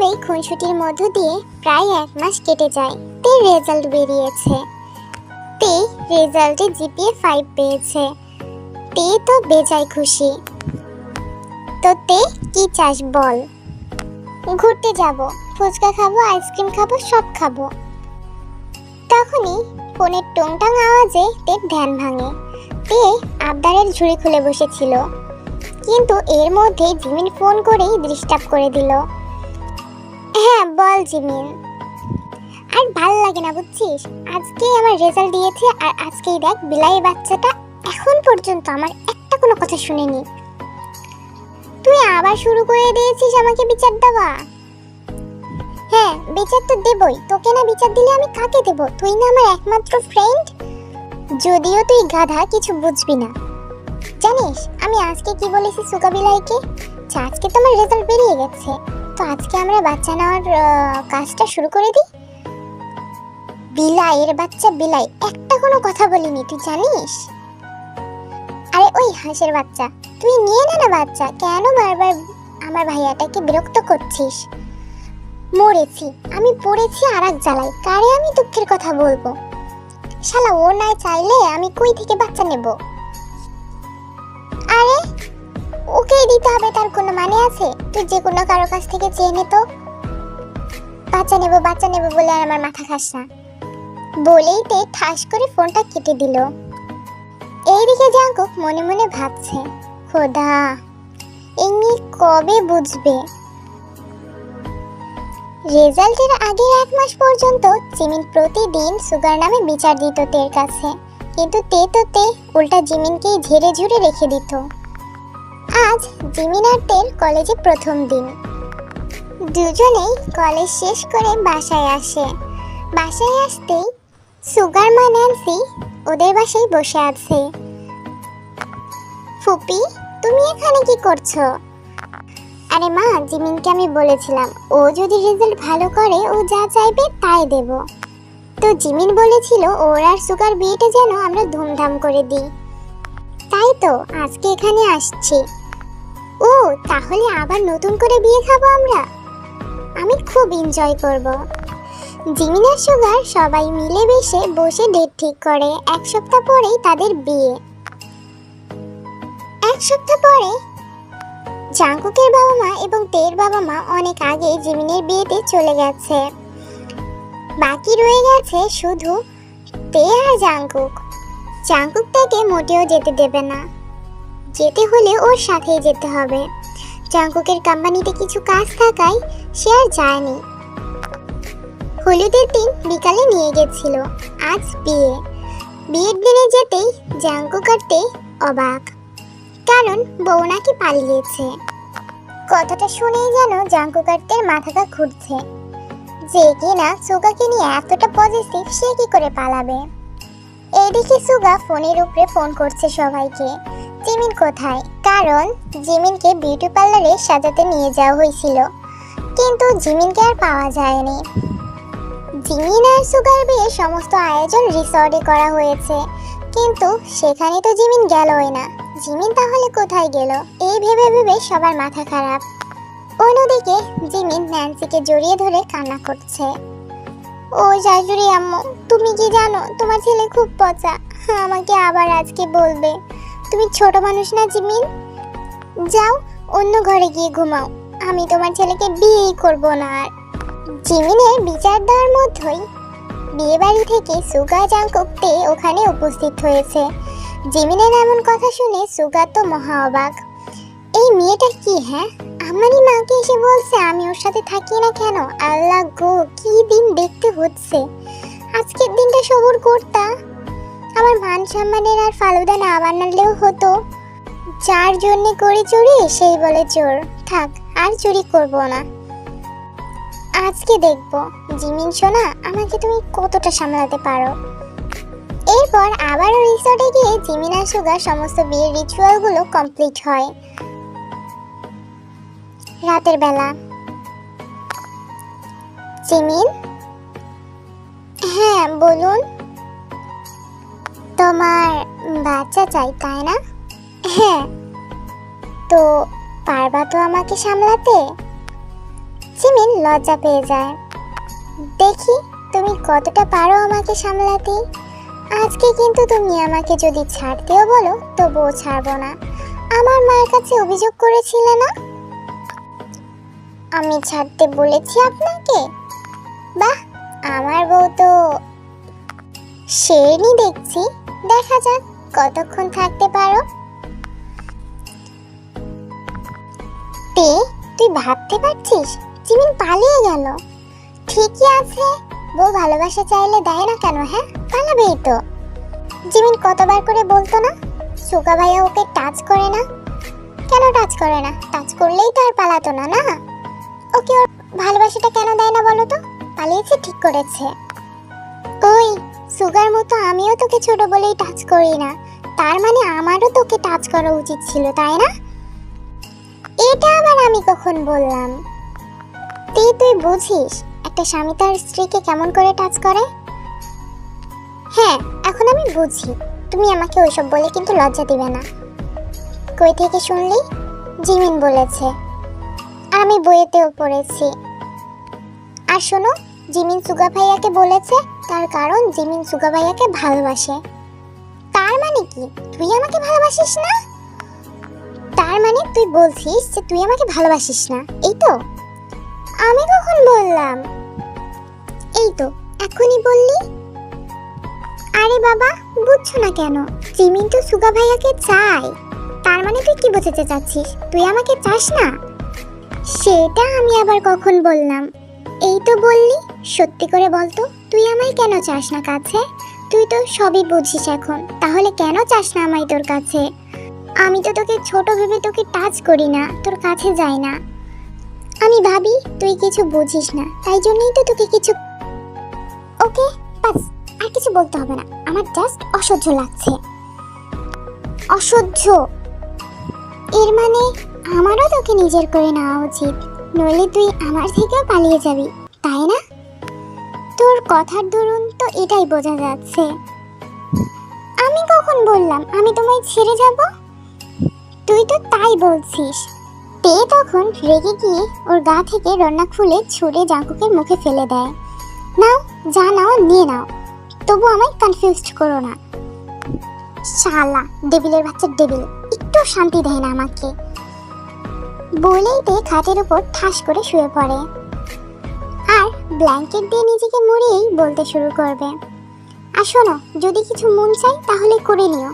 এভাবেই খুনসুটির মধ্য দিয়ে প্রায় এক মাস কেটে যায়। তে রেজাল্ট বেরিয়েছে। তে রেজাল্টে জিপিএ ফাইভ পেয়েছে। তে তো বেজায় খুশি। তো তে কি চাস বল? ঘুরতে যাব। ফুচকা খাব, আইসক্রিম খাব, সব খাব। তখনই ফোনের টংটাং আওয়াজে তের ধ্যান ভাঙে। তে আবদারের ঝুড়ি খুলে বসেছিল। কিন্তু এর মধ্যে জিমিন ফোন করেই ডিস্টার্ব করে দিল। হ্যাঁ বল জিমিন আর ভালো লাগে না, বুঝছিস? আজকেই আমার রেজাল্ট দিয়েছে, আর আজকেই দেখ, বিলাই বাচ্চাটা এখন পর্যন্ত আমার একটা কোনো কথা শুনেনি। তুই আবার শুরু করে দিয়েছিস আমাকে বিচার দেওয়া? হ্যাঁ বিচার তো দেবই। তোকে না বিচার দিলে আমি কাকে দেব? তুই না আমার একমাত্র ফ্রেন্ড যদিও তুই গাধা, কিছু বুঝবি না। জানিস, আমি আজকে কি বলেছি সুকা বিলাইকে যে আজকে তোমার রেজাল্ট বেরিয়ে গেছে। তো আজকে আমরা বাচ্চা নেওয়ার কাজটা শুরু করে দিই। বিলাইয়ের বাচ্চা বিলাই, একটা কোনো কথা বলিনি, তুই জানিস? আরে, ওই হাঁসের বাচ্চা, তুই নিয়ে নে না বাচ্চা, কেন বারবার আমার ভাইয়াটাকে বিরক্ত করছিস? মরেছি, আমি পড়েছি আর এক জ্বালাই কারে আমি দুঃখের কথা বলব? শালা, ও নাই চাইলে আমি কই থেকে বাচ্চা নেব? আরে ওকে দিতে হবে, তার কোনো মানে আছে? তুই যে কোনো কারও কাছ থেকে চেয়ে নে তো। বাচ্চা নেব বাচ্চা নেব বলে আর আমার মাথা খাস না। বলেই তে ঠাস করে ফোনটা কেটে দিল। এইদিকে জাঙ্কুক মনে মনে ভাবছে, খোদা এমনি কবে বুঝবে? রেজাল্টের আগের এক মাস পর্যন্ত জিমিন প্রতিদিন সুগার নামে বিচার দিত তের কাছে। কিন্তু তে তো তে উল্টা জিমিনকেই ঝেড়ে ঝুড়ে রেখে দিত। আজ জিমিন আর তের কলেজে প্রথম দিন। দুজনেই কলেজ শেষ করে বাসায় আসে। বাসায় আসতেই সুগার মা ন্যান্সি ওদের বাসায় বসে আছে। ফুপি, তুমি এখানে কি করছ? আরে মা, জিমিনকে আমি বলেছিলাম, ও যদি রেজাল্ট ভালো করে, ও যা চাইবে তাই দেব। তো জিমিন বলেছিল, ওর আর সুগার বিয়েটা যেন আমরা ধুমধাম করে দিই। তাই তো, আজকে এখানে আসছি। ও, তাহলে আবার নতুন করে বিয়ে খাব আমরা? আমি খুব এনজয় করব। জিমিন আর সুগার সবাই মিলে বেশে বসে ডেট ঠিক করে। এক সপ্তাহ পরেই তাদের বিয়ে। এক সপ্তাহ পরে জাঙ্কুকের বাবা মা এবং তের বাবা মা অনেক আগে জিমিনের বিয়েতে চলে গেছে। বাকি রয়ে গেছে শুধু তে আর জাঙ্কুক। জাঙ্কুক তাকে মোটেও যেতে দেবে না। যেতে হলে ওর সাথেই যেতে হবে। জাঙ্কুকের কোম্পানিতে কিছু কাজ থাকায় সে আর যায়নি। হলুদের দিন বিকালে নিয়ে গেছিল, আজ বিয়ে। বিয়ের দিনে যেতেই জাঙ্কুক আর তে অবাক। কারণ বউ নাকি পালিয়েছে। কথাটা শুনেই যেন জাঙ্কুকারদের মাথাটা ঘুরছে। যে কিনা সুগাকে নিয়ে এতটা পজিটিভ সে কি করে পালাবে? এইদিকে সুগা ফোনের উপরে ফোন করছে সবাইকে। জিমিন কোথায়? কারণ জিমিনকে বিউটি পার্লারে সাজাতে নিয়ে যাওয়া হয়েছিল। কিন্তু জিমিনকে আর পাওয়া যায়নি। জিমিন আর সুগার বিয়ে সমস্ত আয়োজন রিসর্টে করা হয়েছে। কিন্তু সেখানে তো জিমিন গেলই না। জিমিন তাহলে কোথায় গেল? এই ভেবে ভেবে সবার মাথা খারাপ। অন্যদিকে জিমিন ন্যান্সিকে জড়িয়ে ধরে কান্না করছে। ও শাশুড়ি আম্মু, তুমি কি জানো, তোমার ছেলে খুব পচা। আমাকে আবার আজকে বলবে। তুমি ছোট মানুষ না জিমিন? যাও, অন্য ঘরে গিয়ে ঘুমাও। আমি তোমার ছেলেকে বিয়েই করব না আর। জিমিনের বিচার দেওয়ার মধ্যেই বিয়ে বাড়ি থেকে সুগা জাঙ্কুকতে ওখানে উপস্থিত হয়েছে। জিমিনের এমন কথা শুনে সুগা তো মহা অবাক। এই মেয়েটা কি হ্যাঁ? আমারই মাকে এসে বলছে আমি ওর সাথে থাকি না কেন? আল্লাহ গো, কি দিন দেখতে হচ্ছে। আজকের দিনটা সবুর করতা। আমার মান সম্মানের আর ফালুদা না বানালেও হতো। যার জন্য করি চুরি, সেই বলে চোর। থাক, আর চুরি করব না। আজকে দেখব, জিমিন সোনা, আমাকে তুমি কতটা সামলাতে পারো। এরপর আবারও রিসর্টে গিয়ে জিমিন আর সুগার সমস্ত বিয়ের রিচুয়ালগুলো কমপ্লিট হয়। রাতের বেলা। জিমিন? হ্যাঁ বলুন। তোমার বাচ্চা চাই, তাই না? হ্যাঁ। তো পারবা তো আমাকে সামলাতে? জিমিন লজ্জা পেয়ে যায়। দেখি তুমি কতটা পারো আমাকে সামলাতে? আজকে কিন্তু তুমি আমাকে যদি ছাড়তেও বলো, তবুও ছাড়বো না। আমার মায়ের কাছে অভিযোগ করেছিলে না? আমি ছাড়তে বলেছি আপনাকে? বাহ, আমার বউ তো শেরনি দেখছি। দেখা যাক কতক্ষণ থাকতে পারো। তে, তুই ভাবতে পারছিস? জিমিন পালিয়ে গেল। ঠিকই আছে। বউ ভালোবাসা চাইলে দেয় না কেন হ্যাঁ? পালাবেই তো। জিমিন কতবার করে বলতো না, সুকা ভাইয়া ওকে টাচ করে না? কেন টাচ করে না? টাচ করলেই তো আর পালাতো না না? ওকে ওর ভালোবাসাটা কেন দেয় না বলো তো? পালিয়েছে, ঠিক করেছে। ওই সুগার মতো আমিও তোকে ছোট বলেই টাচ করি না। তার মানে আমারও তোকে টাচ করা উচিত ছিল, তাই না? এটা আবার আমি কখন বললাম? তুই তুই বুঝিস একটা স্বামী তার স্ত্রীকে কেমন করে টাচ করে? হ্যাঁ এখন আমি বুঝি। তুমি আমাকে ওইসব বলে কিন্তু লজ্জা দিবে না। কই থেকে শুনলি? জিমিন বলেছে। আর আমি বইয়েতেও পড়েছি। আর শোনো, জিমিন সুগা ভাইয়াকে বলেছে তার কারণ জিমিন সুগা ভাইয়াকে ভালোবাসে। তার মানে কি? তুই আমাকে ভালোবাসিস না? তার মানে তুই বলছিস যে তুই আমাকে ভালোবাসিস না। এই তো। আমি কখন বললাম? এই তো, এখনই বললি? আরে বাবা, বুঝছ না কেন? জিমিন তো সুগা ভাইয়াকে চায়। তার মানে তুই কি বোঝাতে চাচ্ছিস? তুই আমাকে চাস না? সেটা আমি আবার কখন বললাম? এই তো বললি। সত্যি করে বলতো, তুই আমায় কেন চাস না কাছে? তুই তো সবই বুঝিস এখন, তাহলে কেন চাস না আমায় তোর কাছে? আমি তো তোকে ছোট ভেবে তোকে টাচ করি না, তোর কাছে যাই না। আমি ভাবি, তুই কিছু বুঝিস না, তাই জন্যই তো তোকে কিছু ওকে, বাস, আর কিছু বলতে হবে না, আমার জাস্ট অসহ্য লাগছে। অসহ্য? এর মানে আমারও তোকে নিজের করে নেওয়া উচিত, নইলে তুই আমার থেকেও পালিয়ে যাবি, তাই না? তোর কথার দরুন তো এটাই বোঝা যাচ্ছে। আমি কখন বললাম আমি তোমায় ছেড়ে যাব? তুই তো তাই বলছিস। তে তখন রেগে গিয়ে ওর গা থেকে রন্না খুলে ছুঁড়ে জাঙ্কুকের মুখে ফেলে দেয়। নাও, যা নাও, নিয়ে নাও। তবু আমায় কনফিউজড করো না। শালা ডেবিলের বাচ্চা ডেবিল একটু শান্তি দেয় না আমাকে। বলেই তে খাটের উপর ঠাস করে শুয়ে পড়ে। ব্ল্যাঙ্কেট দিয়ে নিজেকে মুড়িয়েই বলতে শুরু করবে। আর শোনো, যদি কিছু মন চাই তাহলে করে নিও।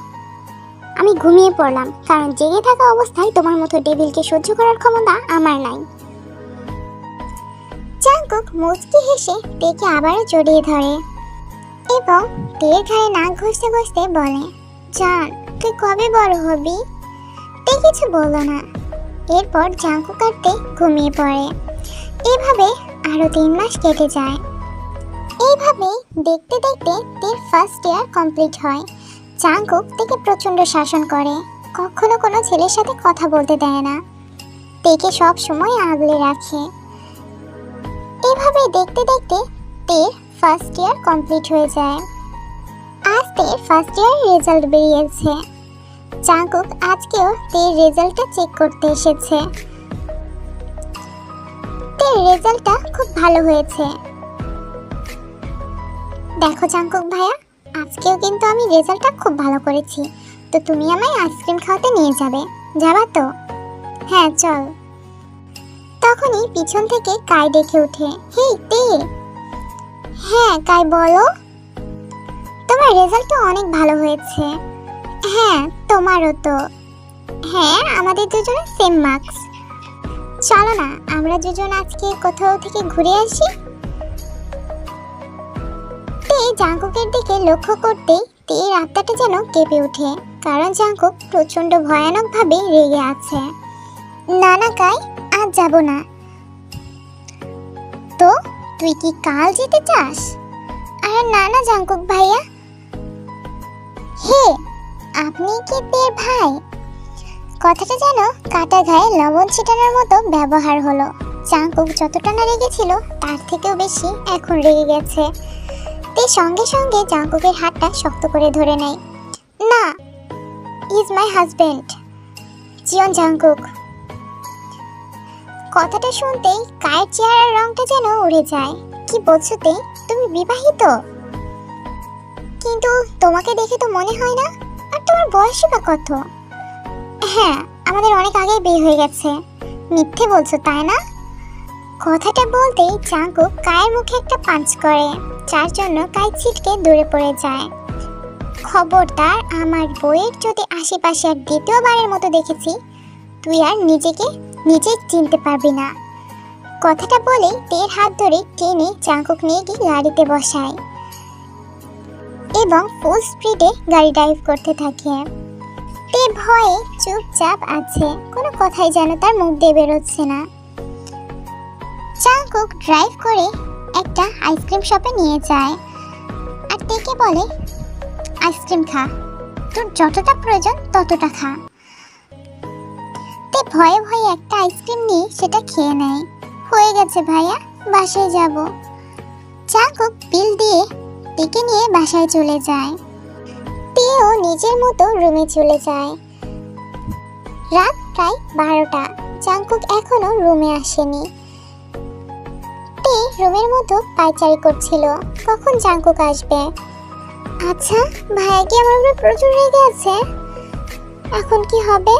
আমি ঘুমিয়ে পড়লাম, কারণ জেগে থাকা অবস্থায় তোমার মতো ডেভিলকে সহ্য করার ক্ষমতা আমার নাই। চাঙ্কুক মুচকি হেসে তেকে আবারও জড়িয়ে ধরে এবং তের ঘাড়ে নাক ঘষতে ঘষতে বলে, জান, তুই কবে বড় হবি? তে কিছু বলল না। এরপর জাঙ্কু কাটতে ঘুমিয়ে পড়ে। এভাবে আরও তিন মাস কেটে যায়। এইভাবে দেখতে দেখতে তের ফার্স্ট ইয়ার কমপ্লিট হয়। জাঙ্কুক তেকে প্রচণ্ড শাসন করে। কখনো কোনো ছেলের সাথে কথা বলতে দেয় না। তেকে সব সময় আগলে রাখে। এভাবে দেখতে দেখতে তের ফার্স্ট ইয়ার কমপ্লিট হয়ে যায়। আজ তের ফার্স্ট ইয়ার রেজাল্ট বেরিয়েছে। চাঙ্কুক আজকেও তের রেজাল্টটা চেক করতে এসেছে। রেজাল্টটা খুব ভালো হয়েছে। দেখো জাঙ্কুক ভাইয়া, আজকেও কিন্তু আমি রেজাল্টটা খুব ভালো করেছি। তো তুমি আমায় আইসক্রিম খাওয়াতে নিয়ে যাবে। যাবা তো? হ্যাঁ চল। তখনই পিছন থেকে কাই ডেকে ওঠে। হেই, তে! হ্যাঁ কাই, বলো। তোমার রেজাল্ট তো অনেক ভালো হয়েছে। হ্যাঁ তোমারও তো। হ্যাঁ আমাদের দুজনের সেম মার্কস। চলো না, আমরা দুজন আজকে কোথাও থেকে ঘুরে আসি। তে জাঙ্কুকের দিকে লক্ষ্য করতেই তের আত্মাটা যেন কেঁপে ওঠে, কারণ জাঙ্কুক প্রচণ্ড ভয়ানকভাবে রেগে আছে। না না, কাই আজ যাব না। তো, তুই কি কাল যেতে চাস? আরে না না, জাঙ্কুক ভাইয়া। হে, আপনি কি তের ভাই? কথাটা যেন কাটা ঘায়ে লবণ ছিটানোর মতো ব্যবহার হলো। চাঙ্কুক যতটা না রেগেছিল, তার থেকেও বেশি এখন রেগে গেছে। তে সঙ্গে সঙ্গে জাঙ্কুকের হাতটা শক্ত করে ধরে নেয়। না is my husband Jeon Jungkook কথাটা শুনতেই কায়ের চেহারার রংটা যেন উড়ে যায়। কি বলছো তে? তুমি বিবাহিত? কিন্তু তোমাকে দেখে তো মনে হয় না, আর তোমার বয়সই বা কত? হ্যাঁ আমাদের অনেক আগেই বিয়ে হয়ে গেছে। মিথ্যে বলছো, তাই না? কথাটা বলতেই চাঙ্কু কায়ের মুখে একটা পাঞ্চ করে, যার জন্য কায় ছিটকে দূরে পড়ে যায়। খবরদার আমার বইয়ের যদি আশেপাশে আর দ্বিতীয়বারের মতো দেখেছি, তুই আর নিজেকে নিজে চিনতে পারবি না। কথাটা বলে তের হাত ধরে টেনে চাঙ্কুক নিয়ে গিয়ে গাড়িতে বসায়। এবং ফুল স্পিডে গাড়ি ড্রাইভ করতে থাকে। তে ভয়ে চুপচাপ আছে। কোনো কথাই যেন তার মুখ দিয়ে বেরোচ্ছে না। চাঙ্কুক ড্রাইভ করে একটা আইসক্রিম শপে নিয়ে যায় আর তেকে বলে আইসক্রিম খা। তোর যতটা প্রয়োজন ততটা খা। তে ভয়ে ভয়ে একটা আইসক্রিম নিয়ে সেটা খেয়ে নেয়। হয়ে গেছে ভাইয়া, বাসায় যাব। চাকুক বিল দিয়ে টিকে নিয়ে বাসায় চলে যায়। তেও নিজের মতো রুমে চলে যায়। রাত প্রায় বারোটা। চাঙ্কুক এখনও রুমে আসেনি। তে রুমের মতো পায়চারি করছিল। কখন চাঙ্কুক আসবে? আচ্ছা ভাইয়া কি আমার উপরে প্রচুর রেগে আছে? এখন কি হবে?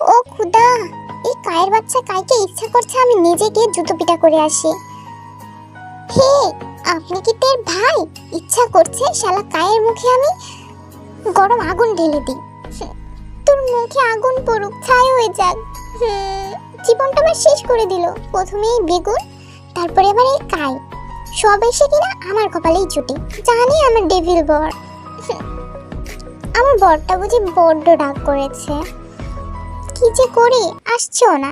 ও খুদা এই কায়ের বাচ্চা কাইকে ইচ্ছা করছে আমি নিজে গিয়ে জুতো পিটা করে আসি। হে, আপনি কি তের ভাই? ইচ্ছা করছে শালা কায়ের মুখে আমি গরম আগুন ঢেলে দিই। তোর মুখে আগুন পড়ুক, ছাই হয়ে যাক। জীবনটা আমার শেষ করে দিল। প্রথমে এই বেগুন, তারপরে আবার এই কাই। সব এসে কিনা আমার কপালেই জুটে। জানি আমার ডেভিল বর। আমার বরটা বুঝি বড্ড ডাক করেছে। কি যে করি আসছো না।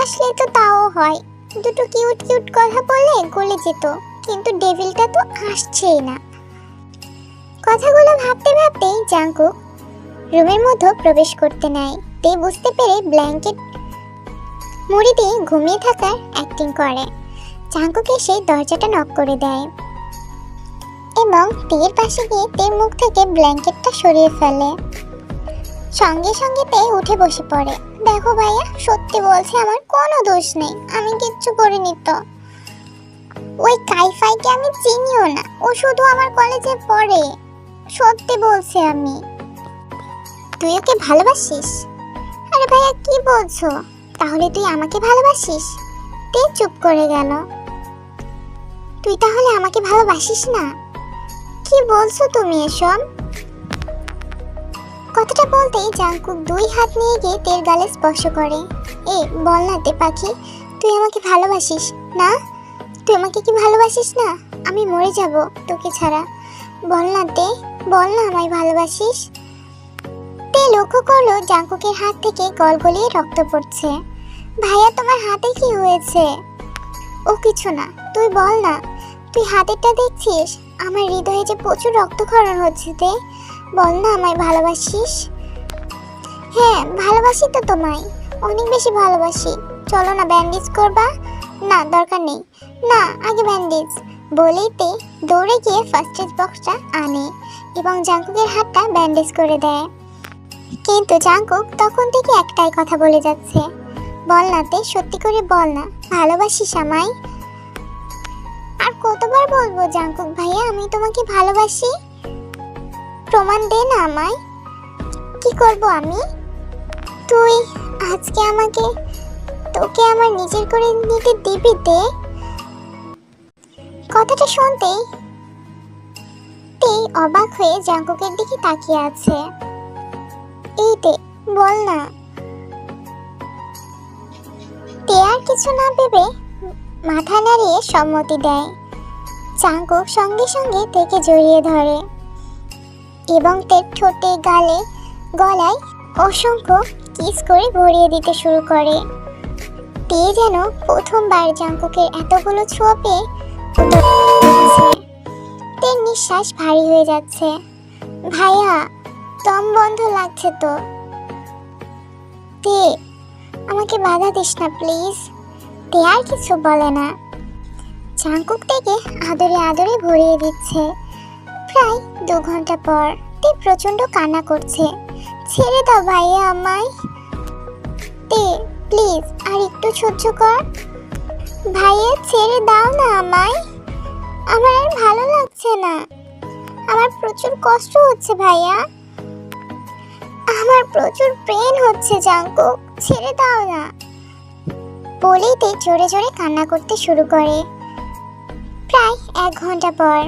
আসলে তো তাও হয়। দুটো কিউট কিউট কথা বললে গলে যেত। কিন্তু ডেভিলটা তো আসছেই না। কথাগুলো ভাবতে ভাবতেই জাঙ্কুক রুমের মধ্যে প্রবেশ করতে নেয়। তে বুঝতে পেরে ব্ল্যাঙ্কেট মুড়ি দিয়ে ঘুমিয়ে থাকার অ্যাক্টিং করে। জাঙ্কুক এসে দরজাটা নক করে দেয়। এবং তের পাশে গিয়ে তের মুখ থেকে ব্ল্যাঙ্কেটটা সরিয়ে ফেলে। সঙ্গে সঙ্গে তে উঠে বসে পড়ে। দেখো ভাইয়া, সত্যি বলছে আমার কোনো দোষ নেই। আমি কিচ্ছু করিনি তো। ওই কাইফাইকে আমি চিনিও না। ও শুধু আমার কলেজে পড়ে। সত্যি বলছি আমি। তুই ওকে ভালোবাসিস? আরে ভাইয়া, কি বলছো? তাহলে তুই আমাকে ভালোবাসিস? তে চুপ করে গেল তুই তাহলে আমাকে ভালোবাসিস না? কি বলছো তুমি এসব? কথাটা বলতেই জাঙ্কুক দুই হাত নিয়ে গিয়ে তের গালে স্পর্শ করে। এ, বল না তে পাখি, তুই আমাকে ভালোবাসিস, না? তুই আমাকে কি ভালোবাসিস না? আমি মরে যাব তোকে ছাড়া। বল না তে। বল না আমায় ভালোবাসিস? তে লক্ষ্য করল জাঙ্কুকের হাত থেকে গলগলিয়ে রক্ত পড়ছে। ভাইয়া, তোমার হাতে কি হয়েছে? ও কিছু না, তুই বল না। তুই হাতেরটা দেখছিস? আমার হৃদয়ে যে প্রচুর রক্তক্ষরণ হচ্ছে তে। বল না আমায় ভালোবাসিস? হ্যাঁ ভালোবাসি তো তোমায়। অনেক বেশি ভালোবাসি। চলো না ব্যান্ডেজ করবা? না, দরকার নেই। না, আগে ব্যান্ডেজ বলেই তে দৌড়ে গিয়ে ফার্স্ট এড বক্সটা আনে এবং জাঙ্কুকের হাতটা ব্যান্ডেজ করে দেয়। কিন্তু জাঙ্কুক তখন থেকে একটাই কথা বলে যাচ্ছে, বল না তে, সত্যি করে বল না, ভালোবাসিস আমায়। আর কতবার বলব, জাঙ্কুক ভাইয়া, আমি তোমাকে ভালোবাসি। প্রমাণ দে না আমায়। কি করব আমি? তুই আজকে আমাকে, তোকে আমার নিজের করে নিতে দিবি দে কথাটা শুনতেই তেই অবাক হয়ে জাঙ্কুকের দিকে তাকিয়ে আছে। এই দে বল না। তে আর কিছু না ভেবে মাথা নাড়িয়ে সম্মতি দেয়। চাঙ্কুক সঙ্গে সঙ্গে থেকে জড়িয়ে ধরে এবং তের ঠোঁটে গালে, গলায় অসংখ্য কিস করে ভরিয়ে দিতে শুরু করে। তে যেন প্রথমবার জাঙ্কুকের এতগুলো ছোঁয়া পেয়ে নিঃশ্বাস ভারী হয়ে যাচ্ছে। ভাইয়া, দম বন্ধ লাগছে তো। তে আমাকে বাধা দিস না, প্লিজ। তে আর কিছু বলে না। চাঙ্কুক থেকে আদরে আদরে ভরিয়ে দিচ্ছে। প্রায় দু ঘণ্টা পর তে প্রচণ্ড কান্না করছে। ছেড়ে দাও ভাইয়া আমায়। তে প্লিজ, আর একটু সহ্য কর। ভাইয়া, ছেড়ে দাও না আমায়। আমার আর ভালো লাগছে না। আমার প্রচুর কষ্ট হচ্ছে ভাইয়া। আমার প্রচুর পেন হচ্ছে জাঙ্কুক ছেড়ে দাও না। বলেই জোরে জোরে কান্না করতে শুরু করে। প্রায় এক ঘণ্টা পর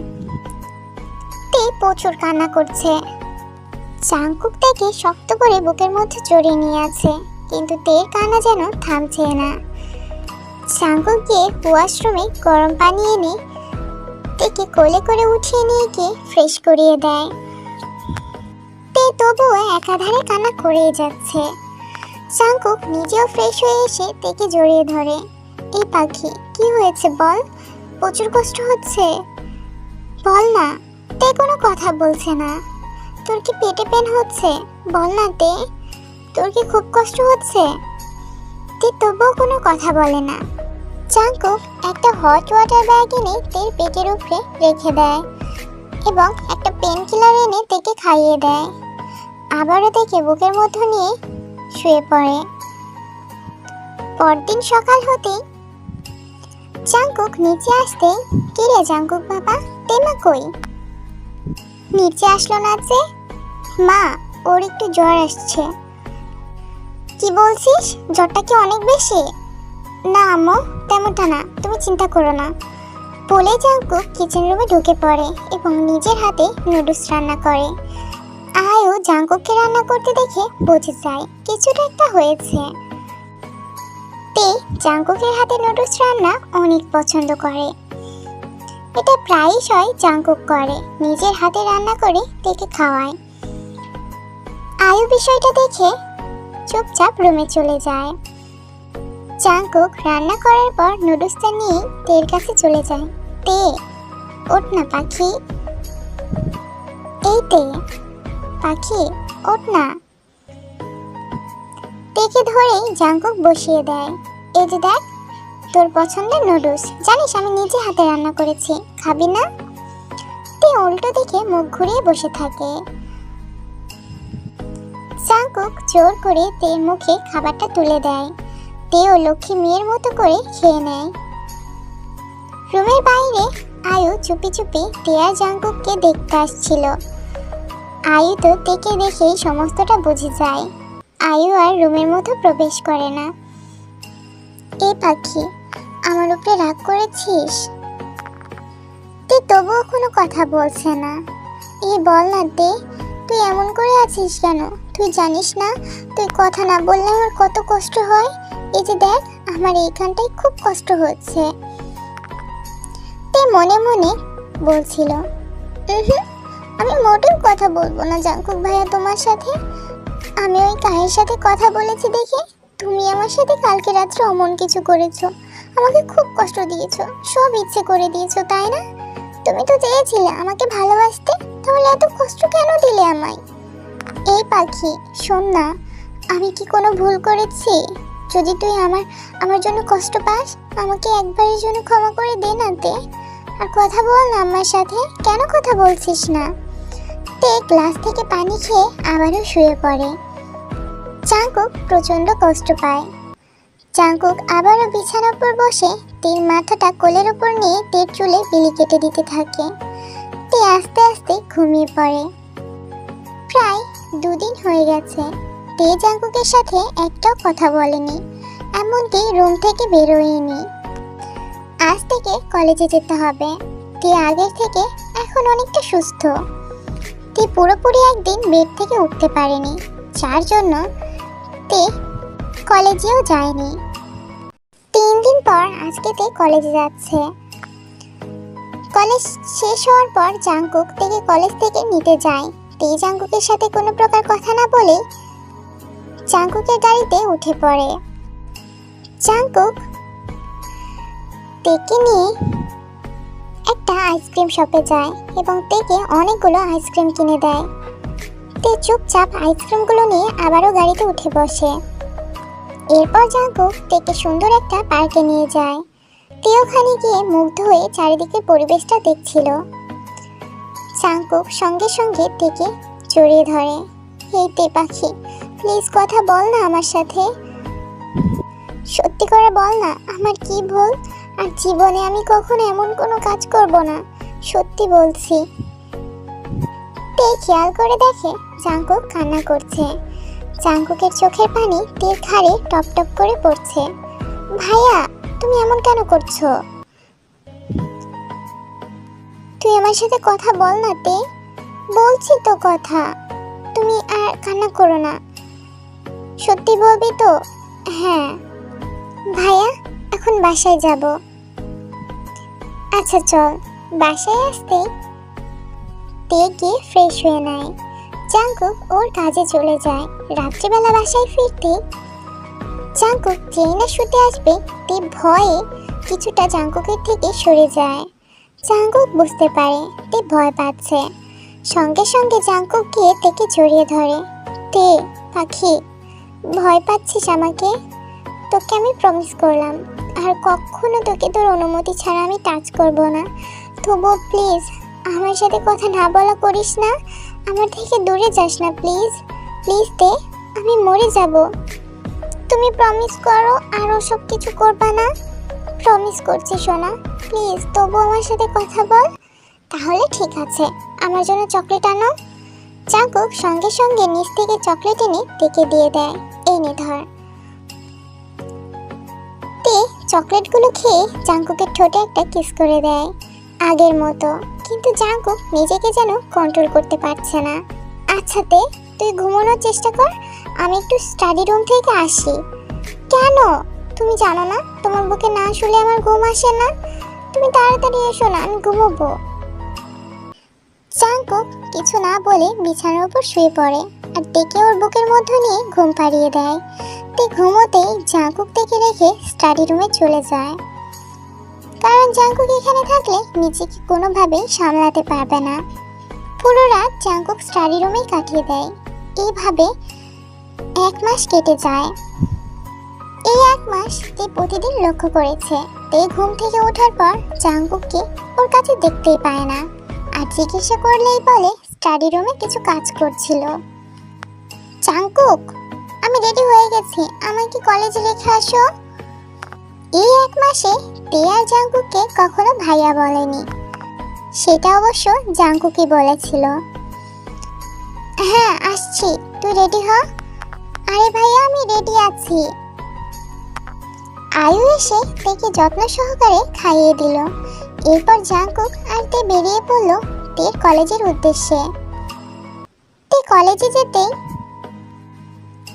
তে প্রচুর কান্না করছে। জাঙ্কুক তাকে শক্ত করে বুকের মধ্যে জড়িয়ে নিয়ে আছে, কিন্তু তের কান্না যেন থামছে না। গিয়ে ওয়াশরুমে গরম পানি এনে তেকে কোলে করে উঠিয়ে নিয়ে গিয়ে ফ্রেশ করিয়ে দেয়। তে তবুও একাধারে কান্না করেই যাচ্ছে। জাঙ্কুক নিজেও ফ্রেশ হয়ে এসে তেকে জড়িয়ে ধরে। এই পাখি, কি হয়েছে বল? প্রচুর কষ্ট হচ্ছে। বল না, তে কোনো কথা বলছে না। তোর কি পেটে পেন হচ্ছে? বল না তে, তোর কি খুব কষ্ট হচ্ছে? তে তবুও কোনো কথা বলে না। চাঙ্কুক একটা হট ওয়াটার ব্যাগ এনে তের পেটের উপরে রেখে দেয় এবং একটা পেন কিলার এনে তেকে খাইয়ে দেয়। আবারও দেখে বুকের মধ্যে নিয়ে শুয়ে পড়ে। পরদিন সকাল হতেই চাঙ্কুক নিচে আসতে, কে রে চাঙ্কুক বাবা তেমা কই? নিচে আসলো না যে, মা, ওর একটু জ্বর আসছে। কি বলছিস? জ্বরটা কি অনেক বেশি? না, আম্মু, তেমনটা না। তুমি চিন্তা করো না। বলে জাঙ্কুক কিচেন রুমে ঢুকে পড়ে এবং নিজের হাতে নুডলস রান্না করে। আয়ও জাঙ্কুককে রান্না করতে দেখে বুঝে যায় কিছুটা একটা হয়েছে। তে জাঙ্কুকের হাতে নুডলস রান্না অনেক পছন্দ করে। এটা প্রায়শই জাঙ্কুক করে, নিজের হাতে রান্না করে তেকে খাওয়ায়। আয়ু বিষয়টা দেখে চুপচাপ রুমে চলে যায়। জাঙ্কুক রান্না করার পর নুডলসটা নিয়ে তের কাছে চলে যায়। তে, ওঠ না পাখি। এই তে, পাখি, ওঠ না। তেকে ধরেই জাঙ্কুক বসিয়ে দেয়। এই যে দেখ, তোর পছন্দের নুডলস। জানিস আমি নিজে হাতে রান্না করেছি। খাবি না? তে উল্টো দিকে মুখ ঘুরিয়ে বসে থাকে। জাঙ্কুক জোর করে তের মুখে খাবারটা তুলে দেয়। তেও লক্ষ্মী মেয়ের মতো করে খেয়ে নেয়। রুমের বাইরে আয়ু চুপি চুপি টেয়া জাঙ্কুককে দেখতে আসছিল। আয়ু তো তেকে দেখেই সমস্তটা বুঝে যায়। আয়ু আর রুমের মতো প্রবেশ করে না। এ পাখি, আমার উপরে রাগ করেছিস? তুই তবুও কোনো কথা বলছে না। এ বল না তে, তুই এমন করে আছিস কেন? তুই জানিস না? তুই কথা না বললে আমার কত কষ্ট হয়? এই যে দেখ, আমার এইখানটায় খুব কষ্ট হচ্ছে। তে মনে মনে বলছিল আমি মোটেও কথা বলব না জাঙ্কুক ভাইয়া তোমার সাথে। আমি ওই কায়ের সাথে কথা বলেছি দেখে তুমি আমার সাথে কালকে রাত্রে অমন কিছু করেছ। আমাকে খুব কষ্ট দিয়েছ, সব ইচ্ছে করে দিয়েছ, তাই না? তুমি তো চেয়েছিলে আমাকে ভালোবাসতে, তাহলে এত কষ্ট কেন দিলে আমায়? এই পাখি, শোন না, আমি কি কোনো ভুল করেছি? যদি তুই আমার আমার জন্য কষ্ট পাস, আমাকে একবারের জন্য ক্ষমা করে দে না আর কথা বল না আমার সাথে, কেন কথা বলছিস না? তে গ্লাস থেকে পানি খেয়ে আবারও শুয়ে পড়ে। চাঙ্কুক প্রচণ্ড কষ্ট পায়। চাঙ্কুক আবারও বিছানার উপর বসে তীর মাথাটা কোলের উপর নিয়ে তীর চুলে বিলি কেটে দিতে থাকে। তে আস্তে আস্তে ঘুমিয়ে পড়ে। প্রায় দুদিন হয়ে গেছে। তে জাঙ্কুকের সাথে একটাও কথা বলেনি, এমনকি রুম থেকে বেরোয়নি। আজ থেকে কলেজে যেতে হবে। তে আগের থেকে এখন অনেকটা সুস্থ। তে পুরোপুরি একদিন বেড থেকে উঠতে পারেনি, যার জন্য তে কলেজেও যায়নি। তিন দিন পর আজকে তে কলেজে যাচ্ছে। কলেজ শেষ হওয়ার পর জাঙ্কুক থেকে কলেজ থেকে নিতে যায়। তে জাঙ্কুকের সাথে কোনো প্রকার কথা না বলে জাঙ্কুকের গাড়িতে উঠে পড়ে। জাঙ্কুক তেকে নিয়ে একটা আইসক্রিম শপে যায় এবং তেকে অনেকগুলো আইসক্রিম কিনে দেয়। তে চুপচাপ আইসক্রিমগুলো নিয়ে আবারও গাড়িতে উঠে বসে। এরপর জাঙ্কুক তেকে সুন্দর একটা পার্কে নিয়ে যায়। তে ওখানে গিয়ে মুগ্ধ হয়ে চারিদিকের পরিবেশটা দেখছিল। জাঙ্কুক সঙ্গে সঙ্গে তেকে জড়িয়ে ধরে, এই তে পাখি প্লিজ কথা বল না আমার সাথে। সত্যি করে বল না, আমার কি ভুল? আর জীবনে আমি কখনো এমন কোনো কাজ করব না, সত্যি বলছি। তে খেয়াল করে দেখে জাঙ্কুক কান্না করছে। জাঙ্কুকের চোখের পানি তীর ঘাড়ে টপ টপ করে পড়ছে। ভাইয়া, তুমি এমন কেন করছ? তুই আমার সাথে কথা বল না, তে। বলছি তো কথা। তুমি আর কান্না করো না। সত্যি বলবি তো? হ্যাঁ। ভাইয়া, এখন বাসায় যাব। আচ্ছা চল। বাসায় আসতে তে গিয়ে ফ্রেশ হয়ে নেয়। জাঙ্কুক ওর কাজে চলে যায়। রাত্রিবেলা বাসায় ফিরতে জাঙ্কুক যেই না শুতে আসবে, তে ভয়ে কিছুটা জাঙ্কুকের থেকে সরে যায়। জাঙ্কুক বুঝতে পারে, তে ভয় পাচ্ছে। সঙ্গে সঙ্গে জাঙ্কুক গিয়ে তেকে জড়িয়ে ধরে। তে, পাখি, ভয় পাচ্ছিস আমাকে? তোকে আমি প্রমিস করলাম। আর কখনো তোকে তোর অনুমতি ছাড়া আমি টাচ করব না। তবুও প্লিজ আমার সাথে কথা না বলা করিস না। আমার থেকে দূরে যাস না প্লিজ প্লিজ দে আমি মরে যাব। তুমি প্রমিস করো আর ওসব কিছু করবা না। প্রমিস করছি, সোনা। প্লিজ তবু আমার সাথে কথা বল। তাহলে ঠিক আছে। আমার জন্য চকলেট আনো। চাকুক সঙ্গে সঙ্গে নিচ থেকে চকলেট এনে তেকে দিয়ে দেয়। এই ধর। তে চকলেটগুলো খেয়ে জাঙ্কুকের ঠোঁটে একটা কিস করে দেয়। আগের মতো। কিন্তু জাঙ্কুক নিজেকে যেন কন্ট্রোল করতে পারছে না। আচ্ছা তে, তুই ঘুমানোর চেষ্টা কর। আমি একটু স্টাডি রুম থেকে আসি। কেন? তুমি জানো না, তোমার বুকে না শুলে আমার ঘুম আসে না? তুমি তাড়াতাড়ি এসো না, আমি ঘুমোবো। জাঙ্কুক কিছু না বলে বিছানার উপর শুয়ে পড়ে আর ডেকে ওর বুকের মধ্যে নিয়ে ঘুম পাড়িয়ে দেয়। তে ঘুমোতেই জাঙ্কুক থেকে রেখে স্টাডি রুমে চলে যায়। কারণ জাঙ্কুক এখানে থাকলে নিজেকে কোনোভাবেই সামলাতে পারবে না। পুরো রাত জাঙ্কুক স্টাডি রুমেই কাটিয়ে দেয়। এইভাবে এক মাস কেটে যায়। এই এক মাস তে প্রতিদিন লক্ষ্য করেছে। তে ঘুম থেকে ওঠার পর জাঙ্কুককে ওর কাছে দেখতেই পায় না। আর জিজ্ঞাসা করলেই বলে স্টাডি রুমে কিছু কাজ করছিল। জাঙ্কুক, আমি রেডি হয়ে গেছি। আমাকে কলেজে রেখে আসো? এই এক মাসে তে আর জাঙ্কুককে কখনো ভাইয়া বলেনি। সেটা অবশ্য জাঙ্কুকই বলেছিল। হ্যাঁ আসছি। তুই রেডি হ? আরে ভাইয়া, আমি রেডি আছি। আয়ু এসে তেকে যত্ন সহকারে খাইয়ে দিল। এরপর জাঙ্কুক আর তে বেরিয়ে পড়ল তের কলেজের উদ্দেশ্যে। তে কলেজে যেতেই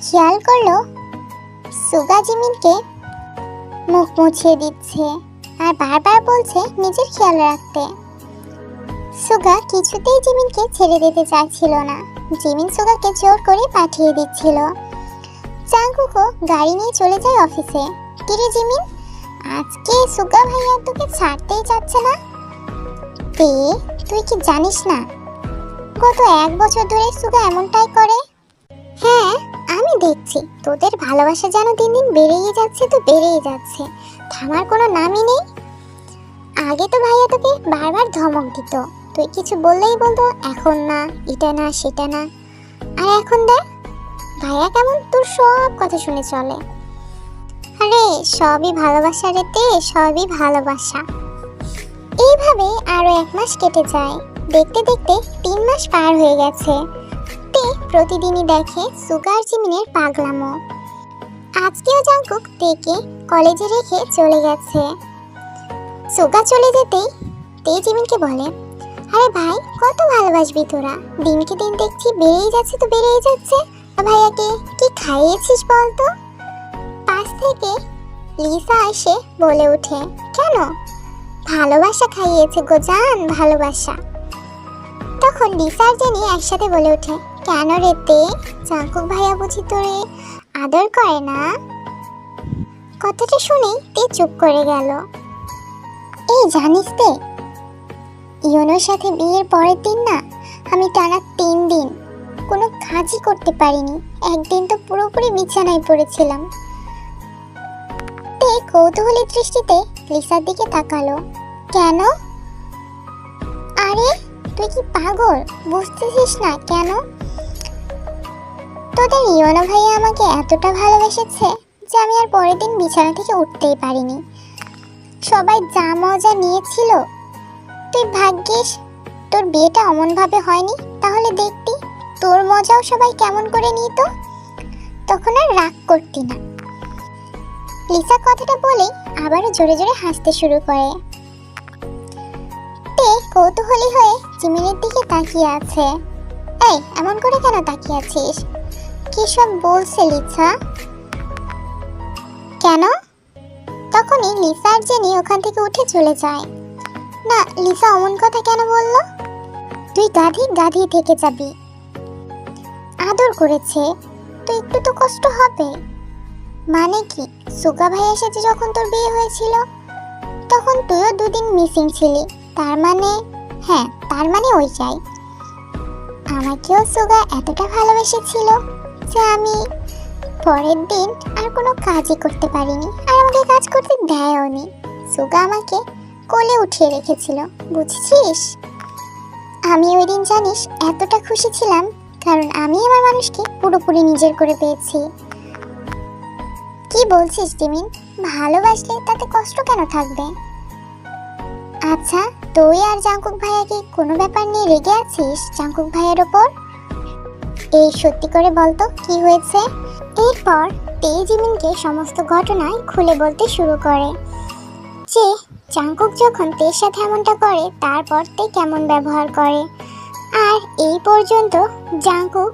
খেয়াল করল সুগা জিমিনকে মুখ মুছিয়ে দিচ্ছে আর বারবার বলছে নিজের খেয়াল রাখতে। সুগা কিছুতেই জিমিনকে ছেড়ে দিতে চাইছিল না। জিমিন সুগাকে জোর করে পাঠিয়ে দিচ্ছিল। চাঙ্কুকো গাড়ি নিয়ে চলে যায় অফিসে। কিরে জিমিন, আজকে সুগা ভাইয়া তোকে ছাড়তেই যাচ্ছে না? তে তুই কি জানিস না, গত এক বছর ধরে সুগা এমনটাই করে? হ্যাঁ আমি দেখছি, তোদের ভালোবাসা যেন দিন দিন বেড়েই যাচ্ছে তো বেড়েই যাচ্ছে, থামার কোনো নামই নেই। আগে তো ভাইয়া তোকে বারবার ধমক দিত, তুই কিছু বললেই বলতো, এখন না, এটা না, সেটা না। আর এখন দেখ, ভাইয়া কেমন তোর সব কথা শুনে চলে। আরে, সবই ভালোবাসা রে তে সবই ভালোবাসা। এইভাবে আরও এক মাস কেটে যায়। দেখতে দেখতে তিন মাস পার হয়ে গেছে। তে প্রতিদিনই দেখে সুগার জিমিনের পাগলামো। আজকেও জাঙ্কুক তেকে কলেজে রেখে চলে গেছে। সুগা চলে যেতেই তে জিমিনকে বলে, আরে ভাই, কত ভালোবাসবি তোরা? দিনকে দিন দেখছি বেড়েই যাচ্ছে তো বেড়েই যাচ্ছে। ভাইয়াকে কি খাইয়েছিস বলতো? পাশ থেকে লিসা এসে বলে ওঠে, কেন? ভালোবাসা খাইয়েছে গো জান, ভালোবাসা। তখন লিসা আর জেনি একসাথে বলে ওঠে, কেন রে তে? জাঙ্কুক ভাইয়া বুঝি তোরে আদর করে না? কথাটা শুনেই তে চুপ করে গেল। এই জানিস তে, ইয়নোর সাথে বিয়ের পরের দিন না আমি টানা তিন দিন কোনো কাজই করতে পারিনি। একদিন তো পুরোপুরি বিছানায় পড়েছিলাম। তে কৌতূহলী দৃষ্টিতে লিসার দিকে তাকালো। কেন? আরে, তুই কি পাগল? বুঝতেছিস না কেন? তোদের ইয়নো ভাইয়া আমাকে এতটা ভালোবেসেছে যে আমি আর পরের দিন বিছানা থেকে উঠতেই পারিনি। সবাই যা মজা নিয়েছিল। তুই ভাগ্যিস, তোর বিয়েটা অমনভাবে হয়নি। তাহলে দেখতি তোর মজাও সবাই কেমন করে নিত। তখন আর রাগ করতি না। লিসা কথাটা বলেই আবারও জোরে জোরে হাসতে শুরু করে। তে কৌতূহলী হয়ে জিমিনের দিকে তাকিয়ে আছে। এই, এমন করে কেন তাকিয়ে আছিস? কি সব বলছে লিসা? কেন? তখনই লিসা আর জেনি ওখান থেকে উঠে চলে যায়। না, লিসা অমন কথা কেন বলল? তুই গাধি গাধি থেকে যাবি। আদর করেছে। তো একটু তো কষ্ট হবে। মানে কি? সুগা ভাইয়ের সাথে যখন তোর বিয়ে হয়েছিল, তখন তুইও দুদিন মিসিং ছিলি। তার মানে হ্যাঁ তার মানে ওই চাই আমাকেও সুগা এতটা ভালোবেসেছিল যে আমি পরের দিন আর কোনো কাজই করতে পারিনি আর আমাকে কাজ করতে দেয়ও নি সুগা আমাকে কোলে উঠিয়ে রেখেছিল, বুঝছিস? আমি ওই দিন জানিস এতটা খুশি ছিলাম, কারণ আমি আমার মানুষকে পুরোপুরি নিজের করে পেয়েছি। কি বলছিস জিমিন ভালোবাসলে তাতে কষ্ট কেন থাকবে? আচ্ছা তুই আর জাঙ্কুক ভাইয়া কি কোনো ব্যাপার নিয়ে রেগে আছিস জাঙ্কুক ভাইয়ের ওপর? এই সত্যি করে বলতো, কি হয়েছে? এরপর তে জিমিনকে সমস্ত ঘটনায় খুলে বলতে শুরু করে। যে জাঙ্কুক যখন তের সাথে এমনটা করে, তারপর তে কেমন ব্যবহার করে? আর এই পর্যন্ত জাঙ্কুক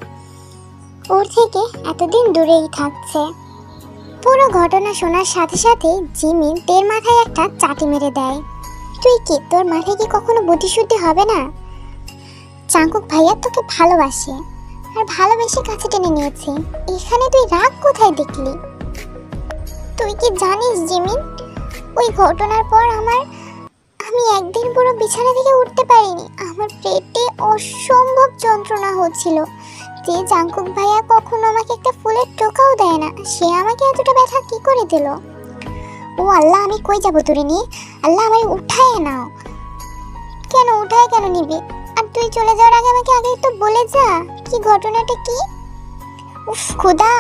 ওর থেকে এতদিন দূরেই থাকছে। পুরো ঘটনা শোনার সাথে সাথে জিমিন তের মাথায় একটা চাটি মেরে দেয়। তুই কি তোর মাথায় কি কখনো বুদ্ধিশুদ্ধি হবে না? চাঙ্কুক ভাইয়া তোকে ভালোবাসে আর ভালোবেসে কাছে টেনে নিয়েছে। এখানে তুই রাগ কোথায় দেখলি? তুই কি জানিস জিমিন ওই ঘটনার পর আমার, আমি একদিন পুরো বিছানা থেকে উঠতে পারিনি। আমার পেটে অসম্ভব যন্ত্রণা হচ্ছিল। যে জাঙ্কুক ভাইয়া কখনো আমাকে একটা ফুলের টোকাও দেয় না, সে আমাকে এতটা ব্যথা কি করে দিল? ও আল্লাহ, আমি কই যাব তোরে নিয়ে আল্লাহ আমায় উঠায় নাও। কেন উঠায় কেন নিবি? আর তুই চলে যাওয়ার আগে আমাকে আগে তো বলে যা, কি ঘটনাটা কি? উফ, খুদা,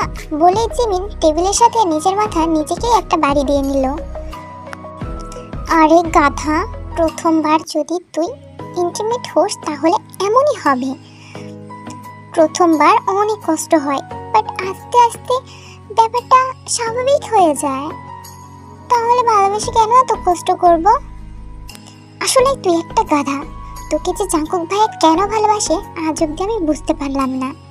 বলে জিমিন টেবিলের সাথে নিজের মাথা নিজেকেই একটা বাড়ি দিয়ে নিল। আরে গাধা, প্রথমবার যদি তুই ইন্টিমেট হোস তাহলে এমনই হবে। প্রথমবার অনেক কষ্ট হয় বাট আস্তে আস্তে ব্যাপারটা স্বাভাবিক হয়ে যায়। তাহলে ভালোবেসে কেন এত কষ্ট করব? আসলে তুই একটা গাধা। তোকে যে জাঙ্কুক ভাই কেন ভালোবাসে, আজ অব্দি আমি বুঝতে পারলাম না।